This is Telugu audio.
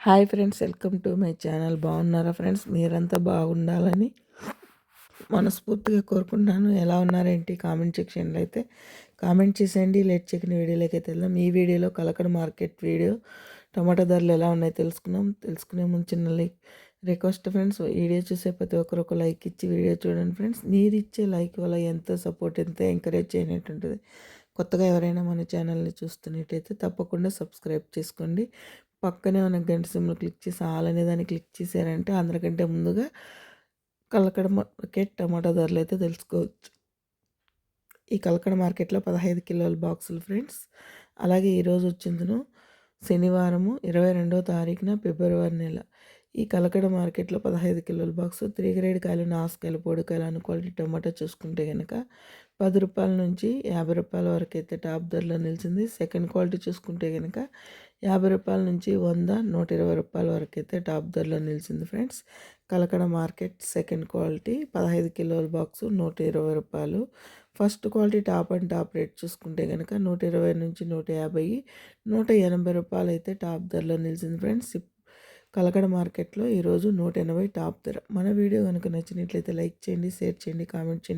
Hi friends welcome to my channel. బాగున్నారా ఫ్రెండ్స్? మీరంతా బాగుండాలని మనస్ఫూర్తిగా కోరుకుంటున్నాను. ఎలా ఉన్నారేంటి? కామెంట్ సెక్షన్లో అయితే కామెంట్ చేసేయండి. లేట్ చెక్కిన వీడియోలోకి అయితే వెళ్దాం. ఈ వీడియోలో కలకడ మార్కెట్ వీడియో టమాటా ధరలు ఎలా ఉన్నాయో తెలుసుకున్నాం. తెలుసుకునే ముందు చిన్న లైక్ రిక్వెస్ట్ ఫ్రెండ్స్ వీడియో చూసే ప్రతి ఒక్కరు ఒక లైక్ ఇచ్చి వీడియో చూడండి ఫ్రెండ్స్. మీరు ఇచ్చే లైక్ వల్ల ఎంతో సపోర్ట్ ఎంతో ఎంకరేజ్ చేయనట్టుంటుంది. కొత్తగా ఎవరైనా మన ఛానల్ని చూస్తున్నట్టయితే తప్పకుండా సబ్స్క్రైబ్ చేసుకోండి. పక్కనే ఉన్న గంట సిమ్లు క్లిక్ చేసి ఆల్ అనే దాన్ని క్లిక్ చేశారంటే అందరికంటే ముందుగా కలకడ మార్కెట్ టమాటా ధరలు అయితే తెలుసుకోవచ్చు. ఈ కలకడ మార్కెట్లో పదహైదు కిలోల బాక్సులు ఫ్రెండ్స్. అలాగే ఈరోజు వచ్చిందను శనివారము ఇరవై రెండవ తారీఖున ఫిబ్రవరి నెల. ఈ కలకడ మార్కెట్లో పదహైదు కిలోల బాక్స్ త్రీ గ్రేడ్ కాయలు నాసుకాయలు పొడికాయలు అని క్వాలిటీ టమాటా చూసుకుంటే కనుక పది రూపాయల నుంచి యాభై రూపాయల వరకు అయితే టాప్ ధరలో నిలిచింది. సెకండ్ క్వాలిటీ చూసుకుంటే కనుక యాభై రూపాయల నుంచి వంద నూట ఇరవై రూపాయల వరకు అయితే టాప్ ధరలో నిలిచింది friends. Kalakada market second quality పదహైదు కిలోల బాక్సు నూట ఇరవై రూపాయలు. First quality top and top rate చూసుకుంటే కనుక నూట ఇరవై నుంచి నూట యాభై నూట ఎనభై రూపాయలు అయితే టాప్ ధరలో నిలిచింది ఫ్రెండ్స్. కలకడ మార్కెట్లో ఈరోజు నూట ఎనభై టాప్ ధర. మన వీడియో కనుక నచ్చినట్లయితే లైక్ చేయండి షేర్ చేయండి కామెంట్ చేయండి.